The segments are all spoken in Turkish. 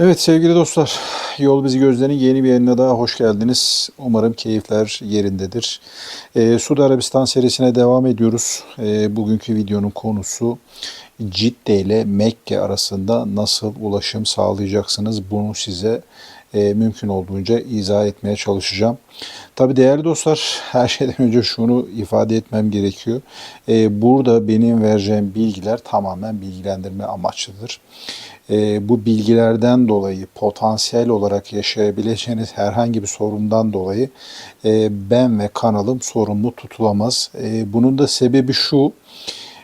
Evet sevgili dostlar, Yol Bizi Gözler'in yeni bir yayınına daha hoş geldiniz. Umarım keyifler yerindedir. Ee, Suudi Arabistan serisine devam ediyoruz. Ee, bugünkü videonun konusu Cidde ile Mekke arasında nasıl ulaşım sağlayacaksınız? Bunu size e, mümkün olduğunca izah etmeye çalışacağım. Tabi değerli dostlar her şeyden önce şunu ifade etmem gerekiyor. E, burada benim vereceğim bilgiler tamamen bilgilendirme amaçlıdır. E, bu bilgilerden dolayı potansiyel olarak yaşayabileceğiniz herhangi bir sorundan dolayı e, ben ve kanalım sorumlu tutulamaz. E, bunun da sebebi şu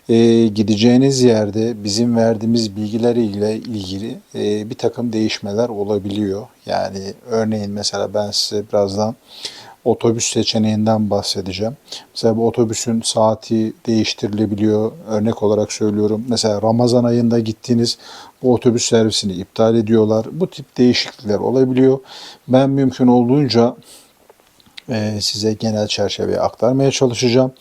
e, gideceğiniz yerde bizim verdiğimiz bilgiler ile ilgili e, bir takım değişmeler olabiliyor. Yani örneğin mesela ben size birazdan otobüs seçeneğinden bahsedeceğim. Mesela bu otobüsün saati değiştirilebiliyor. Örnek olarak söylüyorum. Mesela Ramazan ayında gittiğiniz bu otobüs servisini iptal ediyorlar. Bu tip değişiklikler olabiliyor. Ben mümkün olduğunca e, size genel çerçeveyi aktarmaya çalışacağım.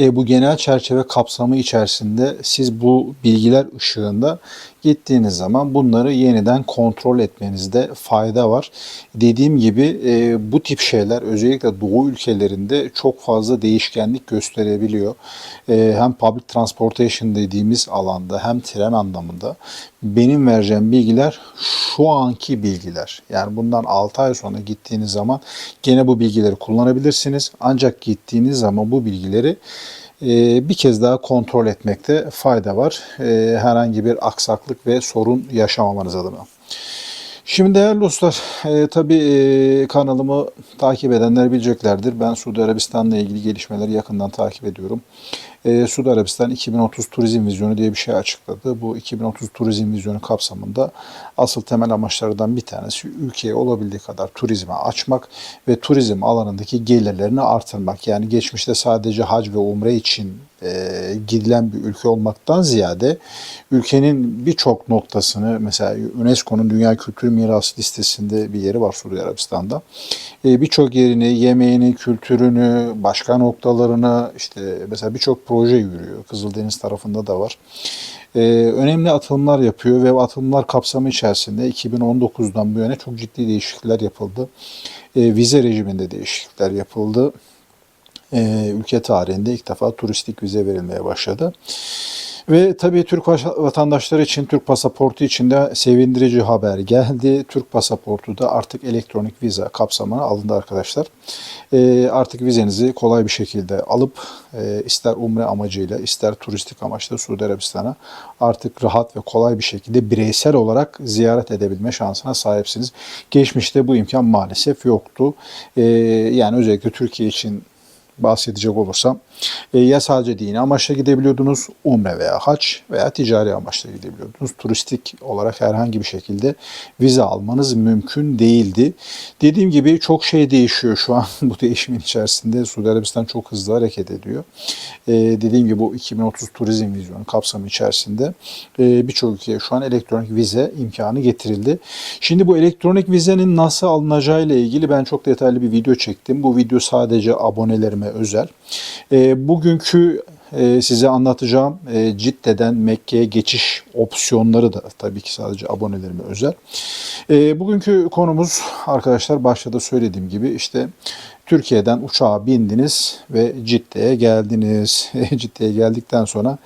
E, bu genel çerçeve kapsamı içerisinde siz bu bilgiler ışığında gittiğiniz zaman bunları yeniden kontrol etmenizde fayda var. Dediğim gibi e, bu tip şeyler özellikle Doğu ülkelerinde çok fazla değişkenlik gösterebiliyor. E, hem public transportation dediğimiz alanda hem tren anlamında benim vereceğim bilgiler şu anki bilgiler. Yani bundan 6 ay sonra gittiğiniz zaman gene bu bilgileri kullanabilirsiniz. Ancak gittiğiniz zaman bu bilgileri bir kez daha kontrol etmekte fayda var. E, herhangi bir aksaklık ve sorun yaşamamanız adına. Şimdi değerli dostlar, e, tabii e, kanalımı takip edenler bileceklerdir. Ben Suudi Arabistan'la ilgili gelişmeleri yakından takip ediyorum. E, Suudi Arabistan 2030 Turizm Vizyonu diye bir şey açıkladı. Bu 2030 Turizm Vizyonu kapsamında asıl temel amaçlardan bir tanesi ülkeye olabildiği kadar turizme açmak ve turizm alanındaki gelirlerini artırmak. Yani geçmişte sadece hac ve umre için e, gidilen bir ülke olmaktan ziyade ülkenin birçok noktasını mesela UNESCO'nun Dünya Kültür Mirası listesinde bir yeri var Suudi Arabistan'da. E, birçok yerini, yemeğini, kültürünü, başka noktalarını işte mesela birçok proje yürüyor. Kızıldeniz tarafında da var. Ee, önemli atılımlar yapıyor ve atılımlar kapsamı içerisinde 2019'dan bu yana çok ciddi değişiklikler yapıldı. Ee, vize rejiminde değişiklikler yapıldı. Ee, ülke tarihinde ilk defa turistik vize verilmeye başladı. Ve tabii Türk vatandaşları için, Türk pasaportu için de sevindirici haber geldi. Türk pasaportu da artık elektronik vize kapsamına alındı arkadaşlar. E, artık vizenizi kolay bir şekilde alıp e, ister umre amacıyla ister turistik amaçla Suudi Arabistan'a artık rahat ve kolay bir şekilde bireysel olarak ziyaret edebilme şansına sahipsiniz. Geçmişte bu imkan maalesef yoktu. E, yani özellikle Türkiye için bahsedecek olursam e, ya sadece dini amaçla gidebiliyordunuz, umre veya hac veya ticari amaçla gidebiliyordunuz. Turistik olarak herhangi bir şekilde vize almanız mümkün değildi. Dediğim gibi çok şey değişiyor şu an bu değişimin içerisinde. Suudi Arabistan çok hızlı hareket ediyor. E, dediğim gibi bu 2030 turizm vizyonu kapsamı içerisinde e, birçok ülkeye şu an elektronik vize imkanı getirildi. Şimdi bu elektronik vizenin nasıl alınacağı ile ilgili ben çok detaylı bir video çektim. Bu video sadece abonelerime özel. E, bugünkü e, size anlatacağım e, Cidde'den Mekke'ye geçiş opsiyonları da tabii ki sadece abonelerime özel. E, bugünkü konumuz arkadaşlar başta da söylediğim gibi işte Türkiye'den uçağa bindiniz ve Cidde'ye geldiniz. Cidde'ye geldikten sonra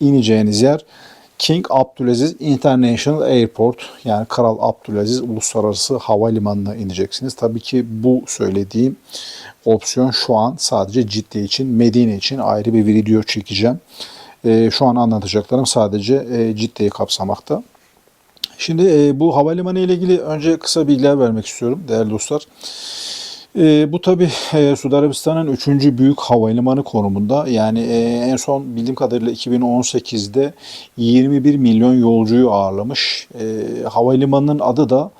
ineceğiniz yer King Abdülaziz International Airport yani Kral Abdülaziz Uluslararası Havalimanı'na ineceksiniz. Tabii ki bu söylediğim opsiyon şu an sadece Cidde için, Medine için ayrı bir video çekeceğim. E, şu an anlatacaklarım sadece e, Cidde'yi kapsamakta. Şimdi e, bu havalimanı ile ilgili önce kısa bilgiler vermek istiyorum değerli dostlar. E, bu tabi e, Suudi Arabistan'ın 3. büyük havalimanı konumunda. Yani e, en son bildiğim kadarıyla 2018'de 21 milyon yolcuyu ağırlamış. E, havalimanının adı da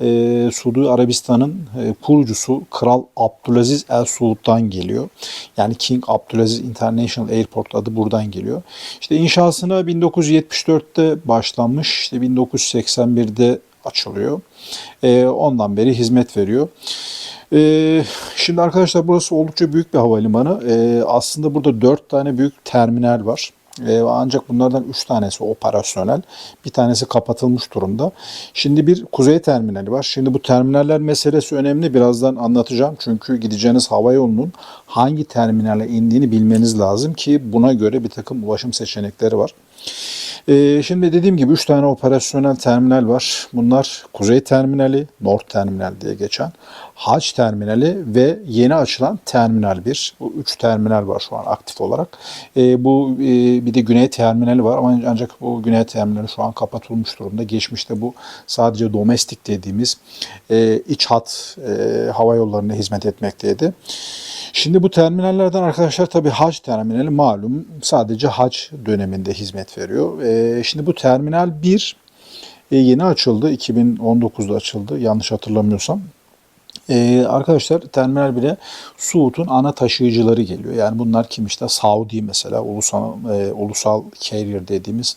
e, Suudi Arabistan'ın e, kurucusu Kral Abdülaziz El Suud'dan geliyor. Yani King Abdülaziz International Airport adı buradan geliyor. İşte inşasına 1974'te başlanmış. İşte 1981'de açılıyor. E, ondan beri hizmet veriyor. Ee, şimdi arkadaşlar burası oldukça büyük bir havalimanı. Ee, aslında burada dört tane büyük terminal var. E, ancak bunlardan 3 tanesi operasyonel. Bir tanesi kapatılmış durumda. Şimdi bir kuzey terminali var. Şimdi bu terminaller meselesi önemli. Birazdan anlatacağım. Çünkü gideceğiniz hava yolunun hangi terminale indiğini bilmeniz lazım ki buna göre bir takım ulaşım seçenekleri var. Ee, şimdi dediğim gibi 3 tane operasyonel terminal var. Bunlar Kuzey Terminali, North Terminal diye geçen, Haç Terminali ve yeni açılan Terminal 1. Bu 3 terminal var şu an aktif olarak. Ee, bu e, bir de Güney Terminali var ama ancak bu Güney Terminali şu an kapatılmış durumda. Geçmişte bu sadece domestik dediğimiz e, iç hat e, hava yollarına hizmet etmekteydi. Şimdi bu terminallerden arkadaşlar tabii hac terminali malum sadece hac döneminde hizmet veriyor. Ee, şimdi bu terminal 1 e, yeni açıldı. 2019'da açıldı yanlış hatırlamıyorsam. Ee, arkadaşlar Terminal 1'e Suud'un ana taşıyıcıları geliyor. Yani bunlar kim işte Saudi mesela ulusal, e, ulusal carrier dediğimiz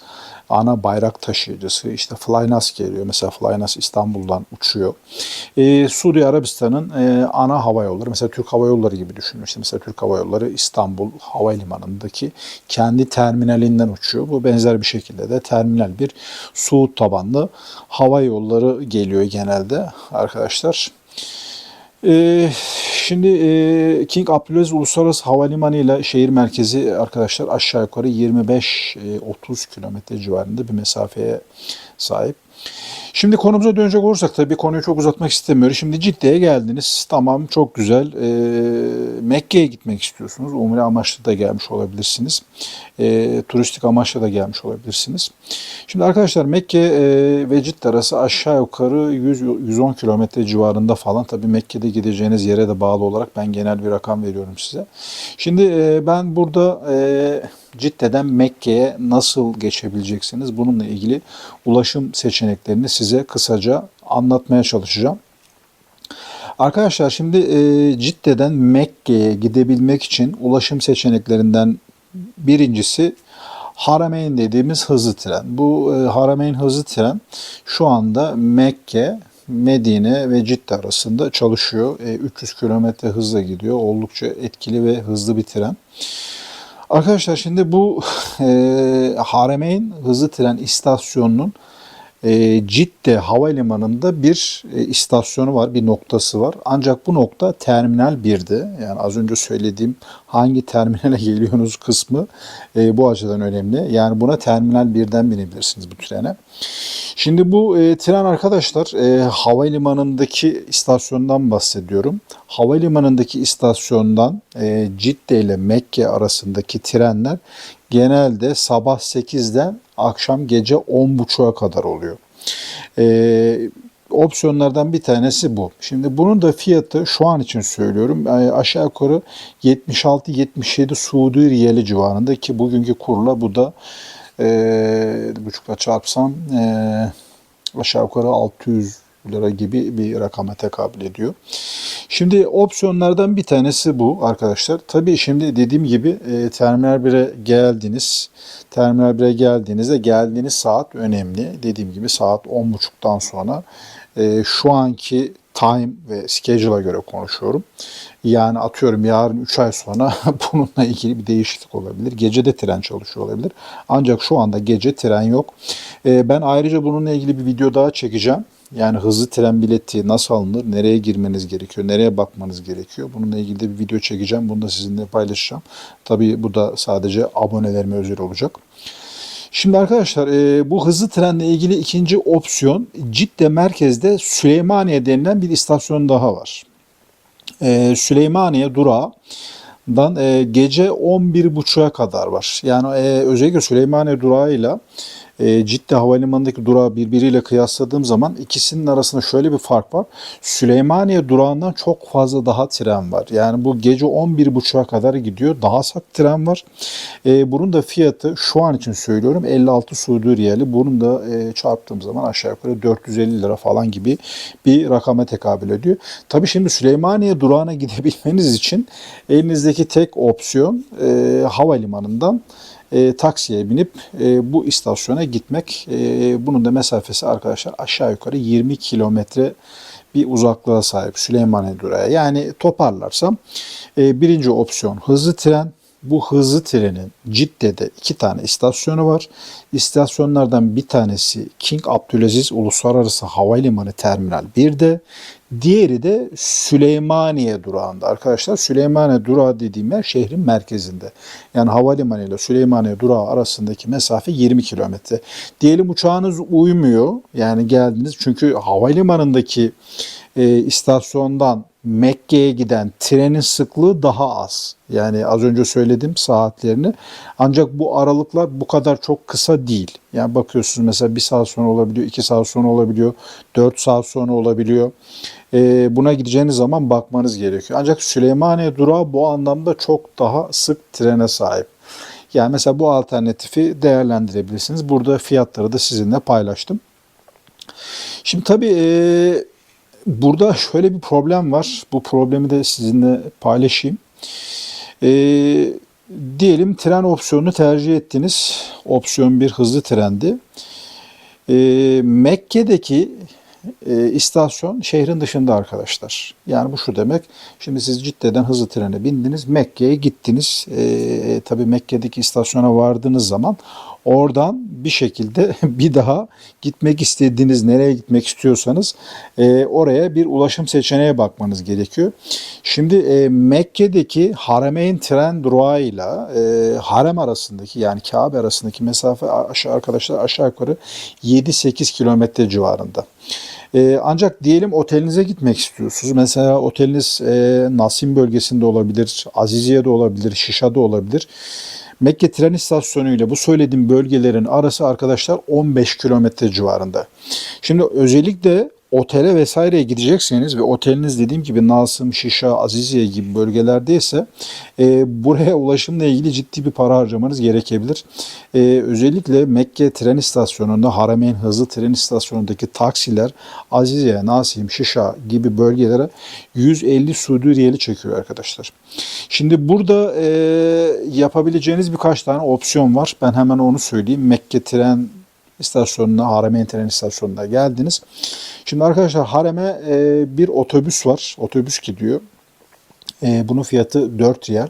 ana bayrak taşıyıcısı. İşte Flynas geliyor. Mesela Flynas İstanbul'dan uçuyor. Ee, Suudi Arabistan'ın e, ana hava yolları mesela Türk Hava Yolları gibi düşünün. İşte mesela Türk Hava Yolları İstanbul Havalimanı'ndaki kendi terminalinden uçuyor. Bu benzer bir şekilde de Terminal 1 Suud tabanlı hava yolları geliyor genelde arkadaşlar. Ee, şimdi e, King Abdülaziz Uluslararası Havalimanı ile şehir merkezi arkadaşlar aşağı yukarı 25-30 kilometre civarında bir mesafeye sahip. Şimdi konumuza dönecek olursak tabii konuyu çok uzatmak istemiyorum. Şimdi Cidde'ye geldiniz. Tamam çok güzel. E, Mekke'ye gitmek istiyorsunuz. Umre amaçlı da gelmiş olabilirsiniz. E, turistik amaçlı da gelmiş olabilirsiniz. Şimdi arkadaşlar Mekke e, ve Cidde arası aşağı yukarı 100-110 kilometre civarında falan. Tabii Mekke'de gideceğiniz yere de bağlı olarak ben genel bir rakam veriyorum size. Şimdi e, ben burada... E, Cidde'den Mekke'ye nasıl geçebileceksiniz? Bununla ilgili ulaşım seçeneklerini size kısaca anlatmaya çalışacağım. Arkadaşlar şimdi e, Cidde'den Mekke'ye gidebilmek için ulaşım seçeneklerinden birincisi Harameyn dediğimiz hızlı tren. Bu e, Harameyn hızlı tren şu anda Mekke, Medine ve Cidde arasında çalışıyor. E, 300 km hızla gidiyor. Oldukça etkili ve hızlı bir tren. Arkadaşlar şimdi bu e, Haremeyn hızlı tren istasyonunun Cidde Havalimanı'nda bir e, istasyonu var, bir noktası var. Ancak bu nokta Terminal 1'de. Yani az önce söylediğim hangi terminale geliyorsunuz kısmı e, bu açıdan önemli. Yani buna Terminal 1'den binebilirsiniz bu trene. Şimdi bu e, tren arkadaşlar e, havalimanındaki istasyondan bahsediyorum. Havalimanındaki istasyondan e, Cidde ile Mekke arasındaki trenler genelde sabah 8'den akşam gece 10.30'a kadar oluyor. E, opsiyonlardan bir tanesi bu. Şimdi bunun da fiyatı şu an için söylüyorum e, aşağı yukarı 76-77 Suudi Riyali civarında ki bugünkü kurla bu da e, buçukla çarpsam e, aşağı yukarı 600 lira gibi bir rakama tekabül ediyor. Şimdi opsiyonlardan bir tanesi bu arkadaşlar. Tabii şimdi dediğim gibi e, Terminal 1'e geldiniz. Terminal 1'e geldiğinizde geldiğiniz saat önemli. Dediğim gibi saat 10.30'dan sonra e, şu anki time ve schedule'a göre konuşuyorum. Yani atıyorum yarın 3 ay sonra bununla ilgili bir değişiklik olabilir. Gece de tren çalışıyor olabilir. Ancak şu anda gece tren yok. E, ben ayrıca bununla ilgili bir video daha çekeceğim. Yani hızlı tren bileti nasıl alınır, nereye girmeniz gerekiyor, nereye bakmanız gerekiyor. Bununla ilgili de bir video çekeceğim. Bunu da sizinle paylaşacağım. Tabii bu da sadece abonelerime özel olacak. Şimdi arkadaşlar e, bu hızlı trenle ilgili ikinci opsiyon Cidde merkezde Süleymaniye denilen bir istasyon daha var. E, Süleymaniye durağı dan e, gece 11.30'a kadar var. Yani e, özellikle Süleymaniye durağıyla e, Cidde Havalimanı'ndaki durağı birbiriyle kıyasladığım zaman ikisinin arasında şöyle bir fark var. Süleymaniye durağından çok fazla daha tren var. Yani bu gece 11.30'a kadar gidiyor. Daha sak tren var. E, bunun da fiyatı şu an için söylüyorum 56 Suudi Riyali. Bunun da e, çarptığım zaman aşağı yukarı 450 lira falan gibi bir rakama tekabül ediyor. Tabii şimdi Süleymaniye durağına gidebilmeniz için elinizdeki tek opsiyon e, havalimanından e, taksiye binip e, bu istasyona gitmek. E, bunun da mesafesi arkadaşlar aşağı yukarı 20 kilometre bir uzaklığa sahip Süleymaniye Durağı. Yani toparlarsam e, birinci opsiyon hızlı tren, bu hızlı trenin Cidde'de iki tane istasyonu var. İstasyonlardan bir tanesi King Abdülaziz Uluslararası Havalimanı Terminal 1'de. Diğeri de Süleymaniye durağında. Arkadaşlar Süleymaniye durağı dediğim yer şehrin merkezinde. Yani havalimanı ile Süleymaniye durağı arasındaki mesafe 20 kilometre. Diyelim uçağınız uymuyor. Yani geldiniz çünkü havalimanındaki e, istasyondan Mekke'ye giden trenin sıklığı daha az. Yani az önce söyledim saatlerini. Ancak bu aralıklar bu kadar çok kısa değil. Yani bakıyorsunuz mesela bir saat sonra olabiliyor, iki saat sonra olabiliyor, dört saat sonra olabiliyor. E, buna gideceğiniz zaman bakmanız gerekiyor. Ancak Süleymaniye durağı bu anlamda çok daha sık trene sahip. Yani mesela bu alternatifi değerlendirebilirsiniz. Burada fiyatları da sizinle paylaştım. Şimdi tabii e, burada şöyle bir problem var. Bu problemi de sizinle paylaşayım. E, diyelim tren opsiyonunu tercih ettiniz. Opsiyon bir hızlı trendi. E, Mekke'deki e, istasyon şehrin dışında arkadaşlar. Yani bu şu demek. Şimdi siz Cidde'den hızlı trene bindiniz. Mekke'ye gittiniz. E, tabii Mekke'deki istasyona vardığınız zaman oradan bir şekilde bir daha gitmek istediğiniz nereye gitmek istiyorsanız e, oraya bir ulaşım seçeneğe bakmanız gerekiyor. Şimdi e, Mekke'deki Harameyn tren durağıyla e, Harem arasındaki yani Kabe arasındaki mesafe aşağı arkadaşlar aşağı yukarı 7-8 kilometre civarında. E, ancak diyelim otelinize gitmek istiyorsunuz. Mesela oteliniz e, Nasim bölgesinde olabilir, Aziziye'de olabilir, Şişa'da olabilir. Mekke tren istasyonu ile bu söylediğim bölgelerin arası arkadaşlar 15 kilometre civarında. Şimdi özellikle otele vesaireye gidecekseniz ve oteliniz dediğim gibi Nasım, Şişa, Aziziye gibi bölgelerdeyse e, buraya ulaşımla ilgili ciddi bir para harcamanız gerekebilir. E, özellikle Mekke tren istasyonunda Harameyn hızlı tren istasyonundaki taksiler Aziziye, Nasim, Şişa gibi bölgelere 150 Suudi riyeli çekiyor arkadaşlar. Şimdi burada e, yapabileceğiniz birkaç tane opsiyon var. Ben hemen onu söyleyeyim. Mekke tren istasyonuna, Haremeyn tren istasyonuna geldiniz. Şimdi arkadaşlar Harem'e e, bir otobüs var. Otobüs gidiyor. E, bunun fiyatı 4 riyal.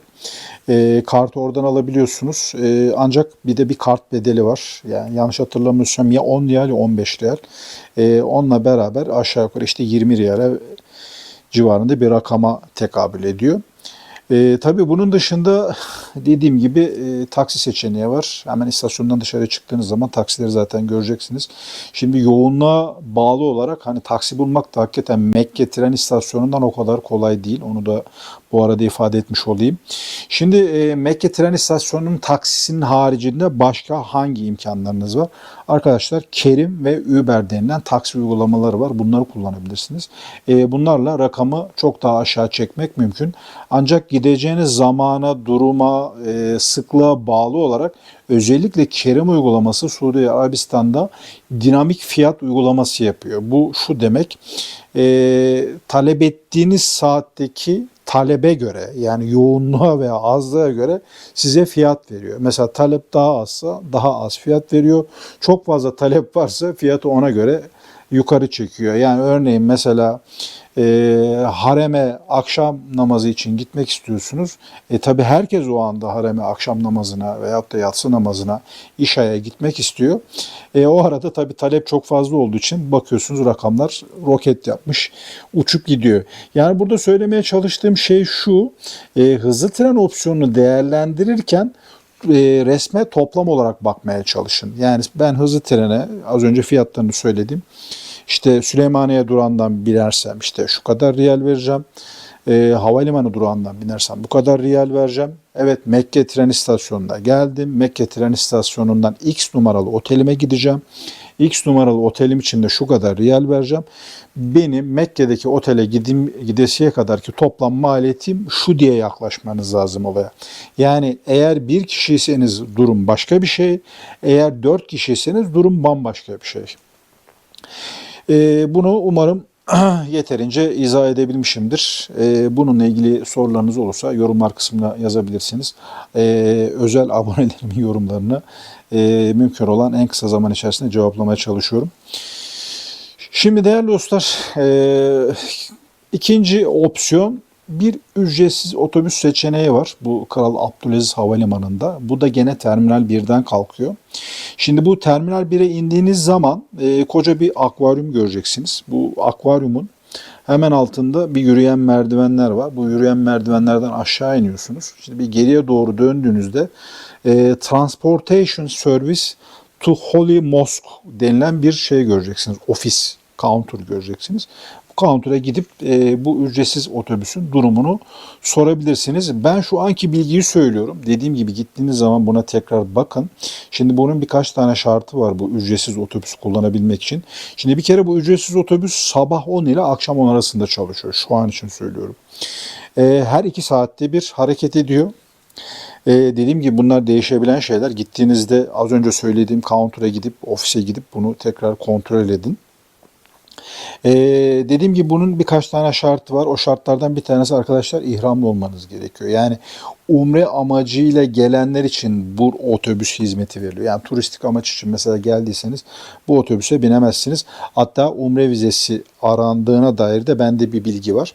E, kartı oradan alabiliyorsunuz. E, ancak bir de bir kart bedeli var. Yani yanlış hatırlamıyorsam ya 10 riyal ya 15 riyal. E, onunla beraber aşağı yukarı işte 20 riyale civarında bir rakama tekabül ediyor. E, tabii bunun dışında dediğim gibi e, taksi seçeneği var. Hemen istasyondan dışarı çıktığınız zaman taksileri zaten göreceksiniz. Şimdi yoğunluğa bağlı olarak hani taksi bulmak da hakikaten Mekke tren istasyonundan o kadar kolay değil. Onu da bu arada ifade etmiş olayım. Şimdi e, Mekke tren istasyonunun taksisinin haricinde başka hangi imkanlarınız var? Arkadaşlar Kerim ve Uber denilen taksi uygulamaları var. Bunları kullanabilirsiniz. E, bunlarla rakamı çok daha aşağı çekmek mümkün. Ancak gideceğiniz zamana, duruma, e, sıklığa bağlı olarak özellikle Kerim uygulaması Suudi Arabistan'da dinamik fiyat uygulaması yapıyor. Bu şu demek e, talep ettiğiniz saatteki talebe göre yani yoğunluğa veya azlığa göre size fiyat veriyor. Mesela talep daha azsa daha az fiyat veriyor. Çok fazla talep varsa fiyatı ona göre yukarı çekiyor. Yani örneğin mesela e, hareme akşam namazı için gitmek istiyorsunuz. E tabi herkes o anda hareme akşam namazına veyahut da yatsı namazına işaya gitmek istiyor. E, o arada tabi talep çok fazla olduğu için bakıyorsunuz rakamlar roket yapmış uçup gidiyor. Yani burada söylemeye çalıştığım şey şu e, hızlı tren opsiyonunu değerlendirirken e, resme toplam olarak bakmaya çalışın. Yani ben hızlı trene az önce fiyatlarını söyledim. İşte Süleymaniye durağından binersem işte şu kadar riyal vereceğim. E, havalimanı durağından binersem bu kadar riyal vereceğim. Evet Mekke tren istasyonuna geldim. Mekke tren istasyonundan X numaralı otelime gideceğim. X numaralı otelim için de şu kadar riyal vereceğim. Benim Mekke'deki otele gidim, gidesiye kadar ki toplam maliyetim şu diye yaklaşmanız lazım olaya. Yani eğer bir kişiyseniz durum başka bir şey. Eğer dört kişiyseniz durum bambaşka bir şey. Ee, bunu umarım yeterince izah edebilmişimdir. Ee, bununla ilgili sorularınız olursa yorumlar kısmına yazabilirsiniz. Ee, özel abonelerimin yorumlarını e, mümkün olan en kısa zaman içerisinde cevaplamaya çalışıyorum. Şimdi değerli dostlar, e, ikinci opsiyon bir ücretsiz otobüs seçeneği var. Bu Kral Abdülaziz Havalimanı'nda. Bu da gene Terminal 1'den kalkıyor. Şimdi bu Terminal 1'e indiğiniz zaman e, koca bir akvaryum göreceksiniz. Bu akvaryumun hemen altında bir yürüyen merdivenler var. Bu yürüyen merdivenlerden aşağı iniyorsunuz. Şimdi bir geriye doğru döndüğünüzde e, Transportation Service to Holy Mosque denilen bir şey göreceksiniz. Ofis, counter göreceksiniz. Counter'a gidip e, bu ücretsiz otobüsün durumunu sorabilirsiniz. Ben şu anki bilgiyi söylüyorum. Dediğim gibi gittiğiniz zaman buna tekrar bakın. Şimdi bunun birkaç tane şartı var bu ücretsiz otobüs kullanabilmek için. Şimdi bir kere bu ücretsiz otobüs sabah 10 ile akşam 10 arasında çalışıyor. Şu an için söylüyorum. E, her iki saatte bir hareket ediyor. Ee, dediğim gibi bunlar değişebilen şeyler. Gittiğinizde az önce söylediğim counter'a gidip ofise gidip bunu tekrar kontrol edin. Ee, dediğim gibi bunun birkaç tane şartı var. O şartlardan bir tanesi arkadaşlar ihramlı olmanız gerekiyor. Yani umre amacıyla gelenler için bu otobüs hizmeti veriliyor. Yani turistik amaç için mesela geldiyseniz bu otobüse binemezsiniz. Hatta umre vizesi arandığına dair de bende bir bilgi var.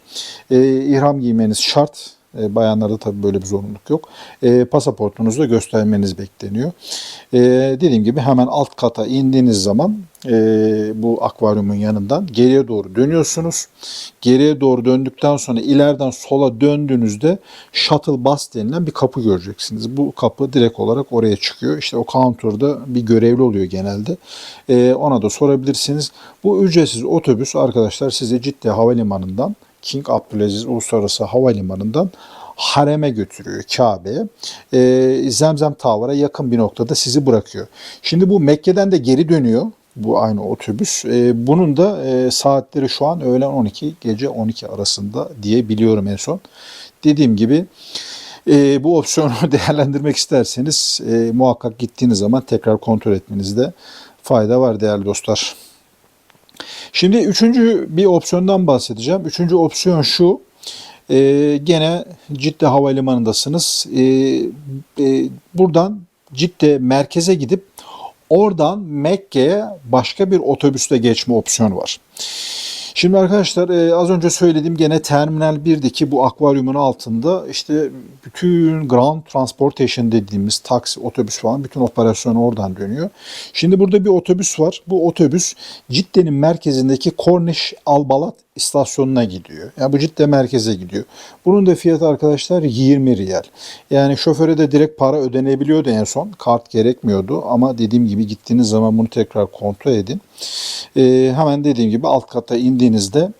Ee, ihram giymeniz şart. E, bayanlarda tabii böyle bir zorunluluk yok. E, pasaportunuzu da göstermeniz bekleniyor. E, dediğim gibi hemen alt kata indiğiniz zaman e, bu akvaryumun yanından geriye doğru dönüyorsunuz. Geriye doğru döndükten sonra ileriden sola döndüğünüzde shuttle bus denilen bir kapı göreceksiniz. Bu kapı direkt olarak oraya çıkıyor. İşte o counter'da bir görevli oluyor genelde. E, ona da sorabilirsiniz. Bu ücretsiz otobüs arkadaşlar size Cidde Havalimanı'ndan King Abdülaziz Uluslararası Havalimanı'ndan hareme götürüyor Kabe'ye. E, Zemzem Tower'a yakın bir noktada sizi bırakıyor. Şimdi bu Mekke'den de geri dönüyor bu aynı otobüs. E, bunun da e, saatleri şu an öğlen 12 gece 12 arasında diye biliyorum en son. Dediğim gibi e, bu opsiyonu değerlendirmek isterseniz e, muhakkak gittiğiniz zaman tekrar kontrol etmenizde fayda var değerli dostlar. Şimdi üçüncü bir opsiyondan bahsedeceğim. Üçüncü opsiyon şu. E, gene Cidde Havalimanı'ndasınız. E, e, buradan Cidde merkeze gidip oradan Mekke'ye başka bir otobüste geçme opsiyonu var. Şimdi arkadaşlar e, az önce söylediğim gene Terminal 1'deki bu akvaryumun altında işte bütün ground transportation dediğimiz taksi, otobüs falan bütün operasyon oradan dönüyor. Şimdi burada bir otobüs var. Bu otobüs Cidde'nin merkezindeki Cornish Albalat istasyonuna gidiyor. Yani bu Cidde merkeze gidiyor. Bunun da fiyatı arkadaşlar 20 riyal. Yani şoföre de direkt para ödenebiliyordu en son. Kart gerekmiyordu ama dediğim gibi gittiğiniz zaman bunu tekrar kontrol edin. Ee, hemen dediğim gibi alt kata indiğinizde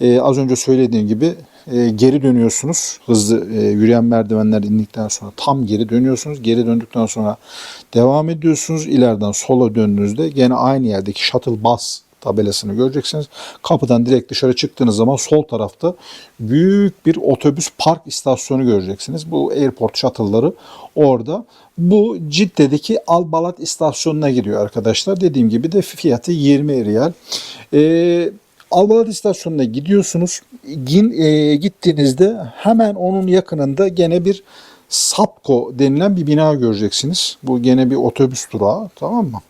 e, az önce söylediğim gibi e, geri dönüyorsunuz. Hızlı e, yürüyen merdivenler indikten sonra tam geri dönüyorsunuz. Geri döndükten sonra devam ediyorsunuz. İleriden sola döndüğünüzde gene aynı yerdeki shuttle bus tabelasını göreceksiniz. Kapıdan direkt dışarı çıktığınız zaman sol tarafta büyük bir otobüs park istasyonu göreceksiniz. Bu airport shuttle'ları orada. Bu Cidde'deki Albalat istasyonuna gidiyor arkadaşlar. Dediğim gibi de fiyatı 20 riyal. Ee, Albalat istasyonuna gidiyorsunuz. Gin, e, gittiğinizde hemen onun yakınında gene bir Sapko denilen bir bina göreceksiniz. Bu gene bir otobüs durağı tamam mı?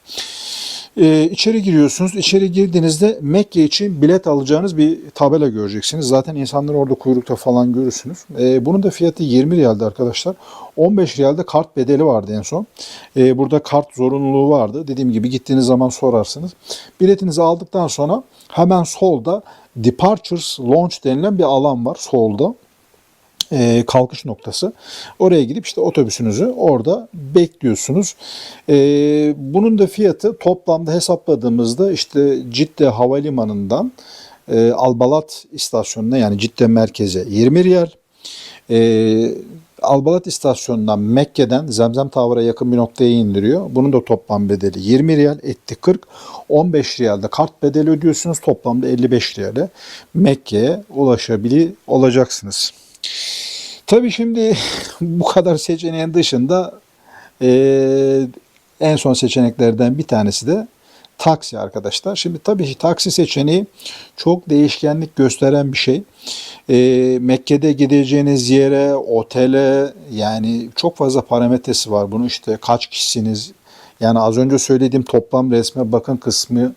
Ee, içeri giriyorsunuz. İçeri girdiğinizde Mekke için bilet alacağınız bir tabela göreceksiniz. Zaten insanları orada kuyrukta falan görürsünüz. Ee, bunun da fiyatı 20 riyaldi arkadaşlar. 15 riyalde kart bedeli vardı en son. Ee, burada kart zorunluluğu vardı. Dediğim gibi gittiğiniz zaman sorarsınız. Biletinizi aldıktan sonra hemen solda Departures Launch denilen bir alan var solda e, kalkış noktası. Oraya gidip işte otobüsünüzü orada bekliyorsunuz. E, bunun da fiyatı toplamda hesapladığımızda işte Cidde Havalimanı'ndan e, Albalat istasyonuna yani Cidde merkeze 20 riyal. E, Albalat istasyonundan Mekke'den Zemzem Tower'a yakın bir noktaya indiriyor. Bunun da toplam bedeli 20 riyal etti 40. 15 riyalde kart bedeli ödüyorsunuz. Toplamda 55 riyale Mekke'ye ulaşabiliyor olacaksınız. Tabii şimdi bu kadar seçeneğin dışında e, en son seçeneklerden bir tanesi de taksi arkadaşlar. Şimdi tabii ki taksi seçeneği çok değişkenlik gösteren bir şey. E, Mekke'de gideceğiniz yere, otele yani çok fazla parametresi var. Bunu işte kaç kişisiniz, Yani az önce söylediğim toplam resme bakın kısmını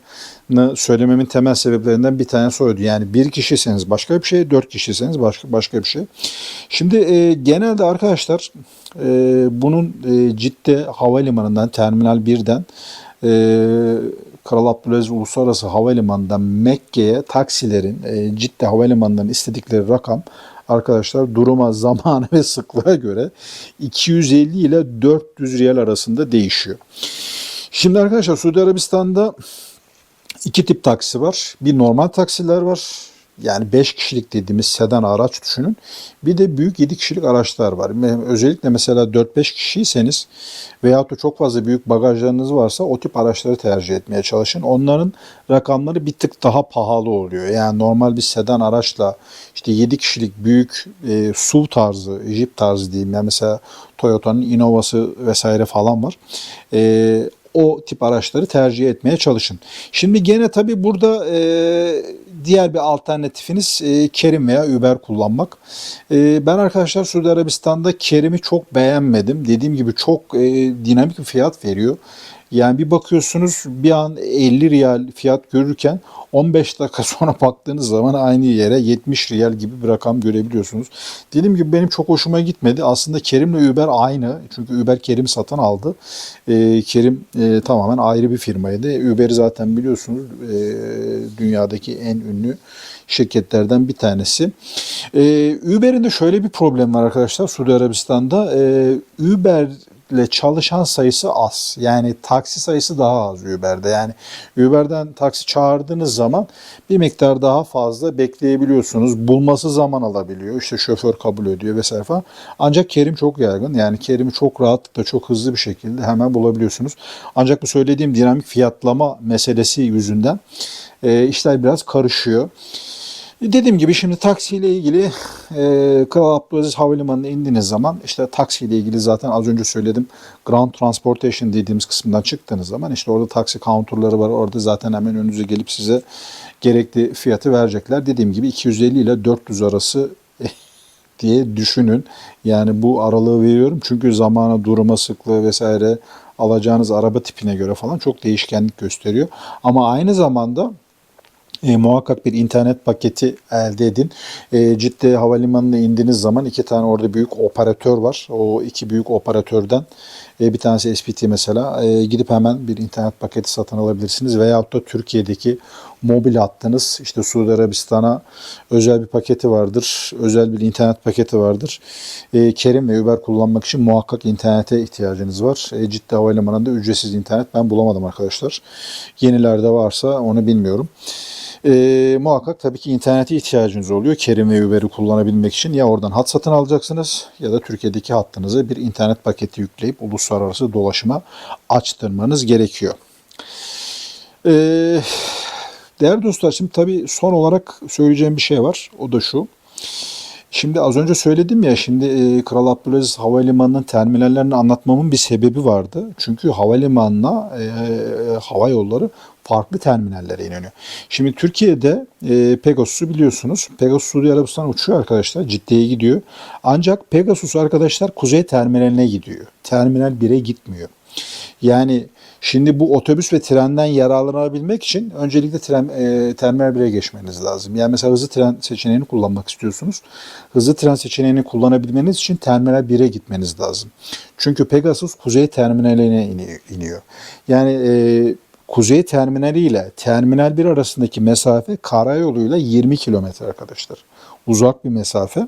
söylememin temel sebeplerinden bir tanesi oydu. Yani bir kişiseniz başka bir şey, dört kişiseniz başka başka bir şey. Şimdi e, genelde arkadaşlar e, bunun e, Cidde Havalimanı'ndan Terminal 1'den e, Kral Abdülaziz Uluslararası Havalimanı'ndan Mekke'ye taksilerin e, Cidde Havalimanı'ndan istedikleri rakam arkadaşlar duruma, zamanı ve sıklığa göre 250 ile 400 riyal arasında değişiyor. Şimdi arkadaşlar Suudi Arabistan'da iki tip taksi var. Bir normal taksiler var. Yani 5 kişilik dediğimiz sedan araç düşünün. Bir de büyük 7 kişilik araçlar var. Özellikle mesela 4-5 kişiyseniz veyahut da çok fazla büyük bagajlarınız varsa o tip araçları tercih etmeye çalışın. Onların rakamları bir tık daha pahalı oluyor. Yani normal bir sedan araçla işte 7 kişilik büyük e, SUV tarzı, Jeep tarzı diyeyim. Yani mesela Toyota'nın Innova'sı vesaire falan var. E, o tip araçları tercih etmeye çalışın. Şimdi gene tabii burada e, diğer bir alternatifiniz e, Kerim veya Uber kullanmak. E, ben arkadaşlar Suudi Arabistan'da Kerim'i çok beğenmedim. Dediğim gibi çok e, dinamik bir fiyat veriyor. Yani bir bakıyorsunuz bir an 50 riyal fiyat görürken 15 dakika sonra baktığınız zaman aynı yere 70 riyal gibi bir rakam görebiliyorsunuz. Dediğim gibi benim çok hoşuma gitmedi. Aslında Kerim'le Uber aynı. Çünkü Uber Kerim satın aldı. Ee, Kerim e, tamamen ayrı bir firmaydı. Uber'i zaten biliyorsunuz e, dünyadaki en ünlü şirketlerden bir tanesi. Ee, Uber'in de şöyle bir problem var arkadaşlar Suudi Arabistan'da. Ee, Uber ile çalışan sayısı az. Yani taksi sayısı daha az Uber'de. Yani Uber'den taksi çağırdığınız zaman bir miktar daha fazla bekleyebiliyorsunuz. Bulması zaman alabiliyor. İşte şoför kabul ediyor vesaire falan. Ancak Kerim çok yaygın. Yani Kerim'i çok rahatlıkla çok hızlı bir şekilde hemen bulabiliyorsunuz. Ancak bu söylediğim dinamik fiyatlama meselesi yüzünden e, işler biraz karışıyor. Dediğim gibi şimdi taksiyle ilgili e, Kral Abdülaziz Havalimanı'na indiğiniz zaman işte taksiyle ilgili zaten az önce söyledim. Ground Transportation dediğimiz kısımdan çıktığınız zaman işte orada taksi counterları var. Orada zaten hemen önünüze gelip size gerekli fiyatı verecekler. Dediğim gibi 250 ile 400 arası diye düşünün. Yani bu aralığı veriyorum çünkü zamana, duruma, sıklığı vesaire alacağınız araba tipine göre falan çok değişkenlik gösteriyor. Ama aynı zamanda e, muhakkak bir internet paketi elde edin. E, Cidde Havalimanı'na indiğiniz zaman iki tane orada büyük operatör var. O iki büyük operatörden e, bir tanesi SPT mesela e, gidip hemen bir internet paketi satın alabilirsiniz. Veyahut da Türkiye'deki mobil hattınız işte Suudi Arabistan'a özel bir paketi vardır. Özel bir internet paketi vardır. E, Kerim ve Uber kullanmak için muhakkak internete ihtiyacınız var. E, Cidde Havalimanı'nda ücretsiz internet ben bulamadım arkadaşlar. Yenilerde varsa onu bilmiyorum. E, muhakkak tabii ki internete ihtiyacınız oluyor. Kerim ve Uber'i kullanabilmek için ya oradan hat satın alacaksınız ya da Türkiye'deki hattınızı bir internet paketi yükleyip uluslararası dolaşıma açtırmanız gerekiyor. E, değerli dostlar şimdi tabii son olarak söyleyeceğim bir şey var. O da şu. Şimdi az önce söyledim ya şimdi e, Kral Abdülaziz Havalimanı'nın terminallerini anlatmamın bir sebebi vardı. Çünkü havalimanına e, hava yolları farklı terminallere inanıyor. Şimdi Türkiye'de e, Pegasus'u biliyorsunuz. Pegasus Suudi Arabistan uçuyor arkadaşlar. Ciddiye gidiyor. Ancak Pegasus arkadaşlar kuzey terminaline gidiyor. Terminal 1'e gitmiyor. Yani şimdi bu otobüs ve trenden yararlanabilmek için öncelikle tren, e, terminal 1'e geçmeniz lazım. Yani mesela hızlı tren seçeneğini kullanmak istiyorsunuz. Hızlı tren seçeneğini kullanabilmeniz için terminal 1'e gitmeniz lazım. Çünkü Pegasus kuzey terminaline iniyor. Yani e, kuzey terminali ile terminal 1 arasındaki mesafe karayoluyla 20 kilometre arkadaşlar. Uzak bir mesafe.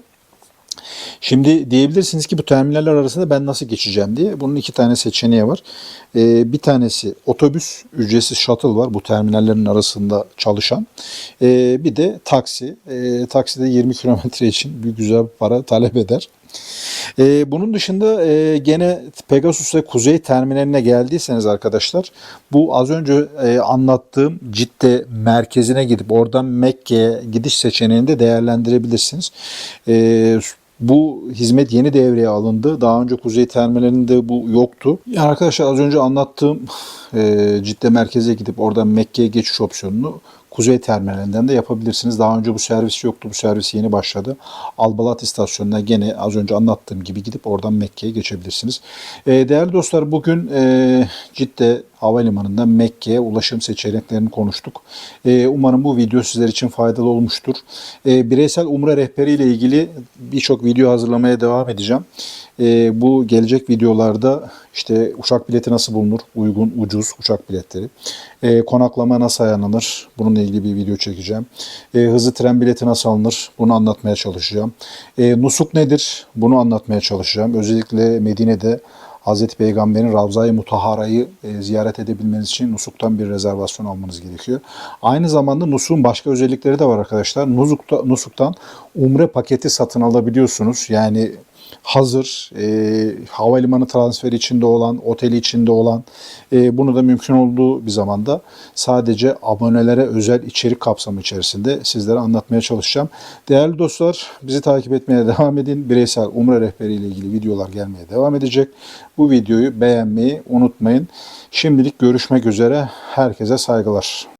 Şimdi diyebilirsiniz ki bu terminaller arasında ben nasıl geçeceğim diye. Bunun iki tane seçeneği var. Ee, bir tanesi otobüs, ücretsiz shuttle var bu terminallerin arasında çalışan. Ee, bir de taksi. Ee, taksi de 20 kilometre için bir güzel para talep eder. Ee, bunun dışında e, gene Pegasus ve Kuzey terminaline geldiyseniz arkadaşlar bu az önce e, anlattığım Cidde merkezine gidip oradan Mekke'ye gidiş seçeneğini de değerlendirebilirsiniz. E, bu hizmet yeni devreye alındı. Daha önce Kuzey Terminalinde bu yoktu. Yani arkadaşlar az önce anlattığım e, Cidde merkeze gidip oradan Mekke'ye geçiş opsiyonunu Kuzey terminalinden de yapabilirsiniz. Daha önce bu servis yoktu. Bu servis yeni başladı. Albalat istasyonuna gene az önce anlattığım gibi gidip oradan Mekke'ye geçebilirsiniz. E, değerli dostlar bugün e, Cidde Havalimanı'ndan Mekke'ye ulaşım seçeneklerini konuştuk. E, umarım bu video sizler için faydalı olmuştur. E, bireysel umre rehberi ile ilgili birçok video hazırlamaya devam edeceğim. E, bu gelecek videolarda işte uçak bileti nasıl bulunur? Uygun, ucuz uçak biletleri. E, konaklama nasıl ayarlanır? Bununla ilgili bir video çekeceğim. E, hızlı tren bileti nasıl alınır? Bunu anlatmaya çalışacağım. E, nusuk nedir? Bunu anlatmaya çalışacağım. Özellikle Medine'de Hazreti Peygamber'in Ravza-i Mutahara'yı e, ziyaret edebilmeniz için Nusuk'tan bir rezervasyon almanız gerekiyor. Aynı zamanda Nusuk'un başka özellikleri de var arkadaşlar. Nusuk'ta, Nusuk'tan umre paketi satın alabiliyorsunuz. Yani hazır e, havalimanı transferi içinde olan, oteli içinde olan e, bunu da mümkün olduğu bir zamanda sadece abonelere özel içerik kapsamı içerisinde sizlere anlatmaya çalışacağım. Değerli dostlar bizi takip etmeye devam edin. Bireysel umre rehberi ile ilgili videolar gelmeye devam edecek. Bu videoyu beğenmeyi unutmayın. Şimdilik görüşmek üzere. Herkese saygılar.